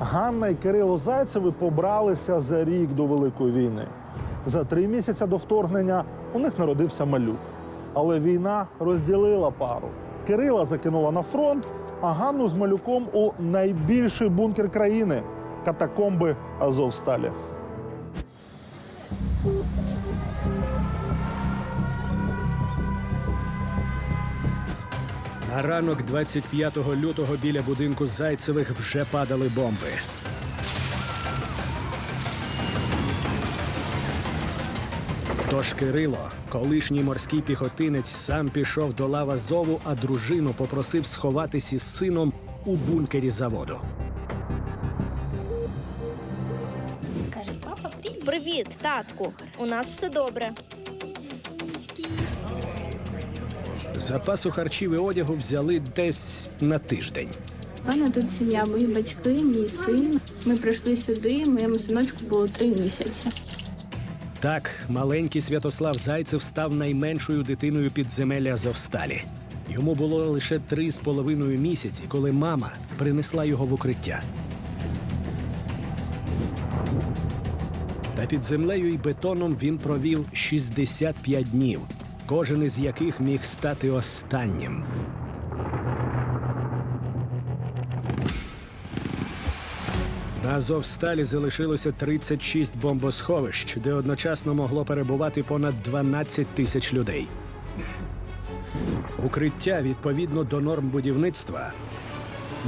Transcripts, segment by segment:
Ганна і Кирило Зайцеви побралися за рік до Великої війни. За три місяці до вторгнення у них народився малюк. Але війна розділила пару. Кирила закинула на фронт, а Ганну з малюком у найбільший бункер країни катакомби Азовсталі. На ранок 25 лютого біля будинку Зайцевих вже падали бомби. Тож Кирило, колишній морський піхотинець, сам пішов до лав Азову, а дружину попросив сховатись із сином у бункері заводу. Скажи, папа, привіт. Привіт, татку. У нас все добре. Запасу харчів і одягу взяли десь на тиждень. У мене тут сім'я, мої батьки, мій син. Ми прийшли сюди, моєму синочку було три місяці. Так, маленький Святослав Зайцев став найменшою дитиною підземелля Азовсталі. Йому було лише три з половиною місяці, коли мама принесла його в укриття. Та під землею і бетоном він провів 65 днів, кожен із яких міг стати останнім. На Азовсталі залишилося 36 бомбосховищ, де одночасно могло перебувати понад 12 тисяч людей. Укриття відповідно до норм будівництва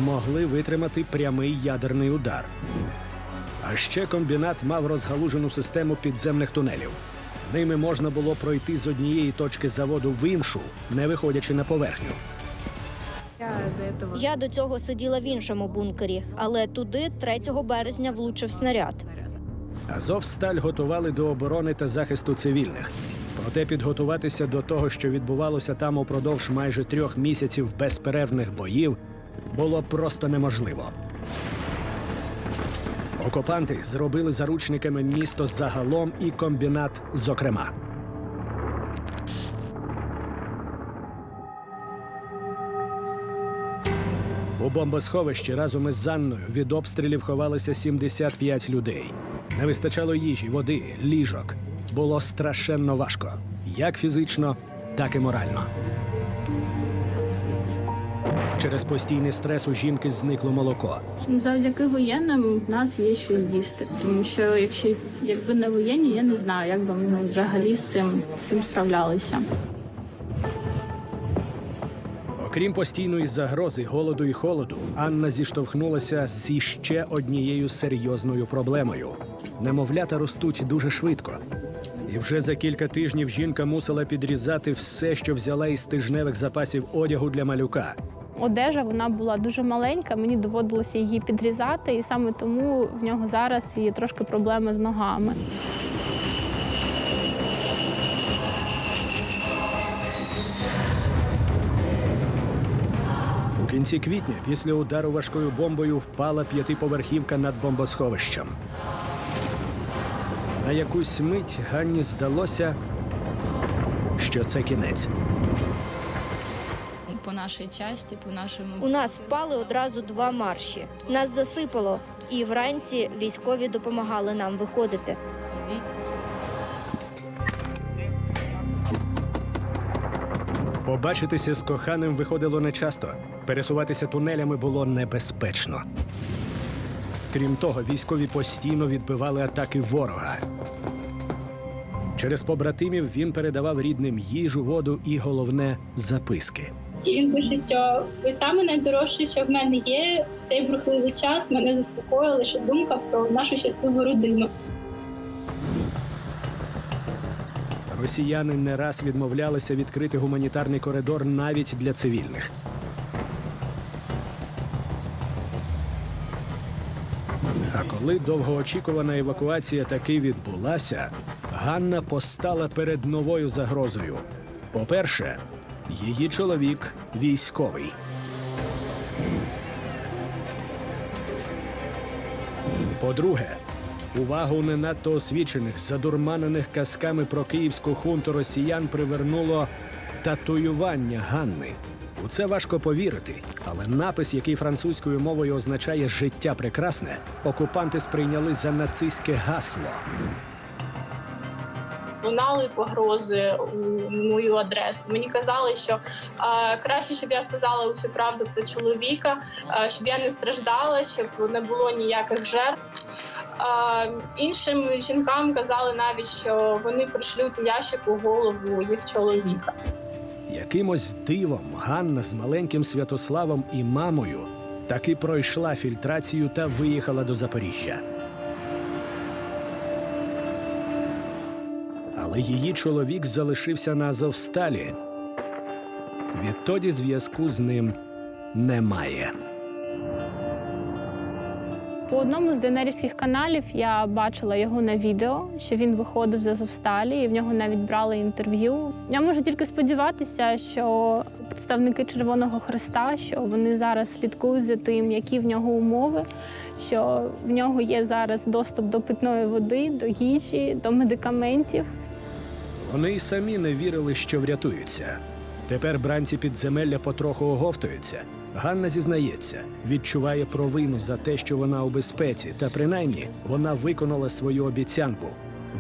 могли витримати прямий ядерний удар. А ще комбінат мав розгалужену систему підземних тунелів. Ними можна було пройти з однієї точки заводу в іншу, не виходячи на поверхню. Я до цього сиділа в іншому бункері, але туди 3 березня влучив снаряд. Азовсталь готували до оборони та захисту цивільних. Проте підготуватися до того, що відбувалося там упродовж майже трьох місяців безперервних боїв, було просто неможливо. Окупанти зробили заручниками місто загалом і комбінат, зокрема. У бомбосховищі разом із Анною від обстрілів ховалося 75 людей. Не вистачало їжі, води, ліжок. Було страшенно важко, як фізично, так і морально. Через постійний стрес у жінки зникло молоко. Завдяки воєнним в нас є що їсти. Тому що якщо якби не воєнні, я не знаю, як би ми взагалі з цим, з цим справлялися. Окрім постійної загрози, голоду і холоду, Анна зіштовхнулася зі ще однією серйозною проблемою. Немовлята ростуть дуже швидко. І вже за кілька тижнів жінка мусила підрізати все, що взяла із тижневих запасів одягу для малюка. Одежа вона була дуже маленька, мені доводилося її підрізати, і саме тому в нього зараз є трошки проблеми з ногами. У кінці квітня після удару важкою бомбою впала п'ятиповерхівка над бомбосховищем. На якусь мить Ганні здалося, що це кінець. По нашій часті, по нашому У нас впали одразу два марші. Нас засипало, і вранці військові допомагали нам виходити. Побачитися з коханим виходило нечасто. Пересуватися тунелями було небезпечно. Крім того, військові постійно відбивали атаки ворога. Через побратимів він передавав рідним їжу, воду і головне записки. І він пише, що ви саме найдорожче, що в мене є. В цей брехливий час мене заспокоїла лише думка про нашу щасливу родину. Росіяни не раз відмовлялися відкрити гуманітарний коридор навіть для цивільних. А коли довгоочікувана евакуація таки відбулася, Ганна постала перед новою загрозою. По-перше, її чоловік військовий. По-друге, увагу не надто освічених, задурманених казками про київську хунту росіян привернуло татуювання Ганни. У це важко повірити, але напис, який французькою мовою означає життя прекрасне, окупанти сприйняли за нацистське гасло. Лунали погрози у мою адресу. Мені казали, що е, краще, щоб я сказала усю правду про чоловіка, е, щоб я не страждала, щоб не було ніяких жертв. Е, іншим жінкам казали навіть, що вони пришлють у ящику голову їх чоловіка. Якимось дивом Ганна з маленьким Святославом і мамою таки пройшла фільтрацію та виїхала до Запоріжжя. Але її чоловік залишився на Азовсталі. Відтоді зв'язку з ним немає. По одному з ДНРівських каналів я бачила його на відео, що він виходив з Азовсталі, і в нього навіть брали інтерв'ю. Я можу тільки сподіватися, що представники Червоного Христа, що вони зараз слідкують за тим, які в нього умови, що в нього є зараз доступ до питної води, до їжі, до медикаментів. Вони й самі не вірили, що врятуються. Тепер бранці підземелля потроху оговтуються. Ганна зізнається, відчуває провину за те, що вона у безпеці, та принаймні вона виконала свою обіцянку,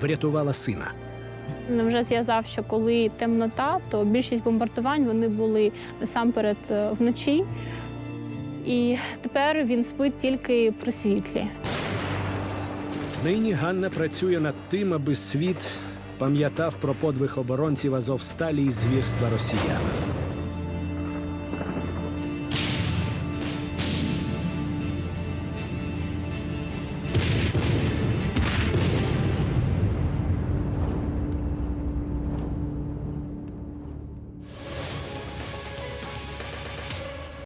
врятувала сина. Він вже зв'язав, що коли темнота, то більшість бомбардувань вони були насамперед е, вночі. І тепер він спить тільки при світлі. Нині Ганна працює над тим, аби світ пам'ятав про подвиг оборонців Азовсталі і звірства росіян.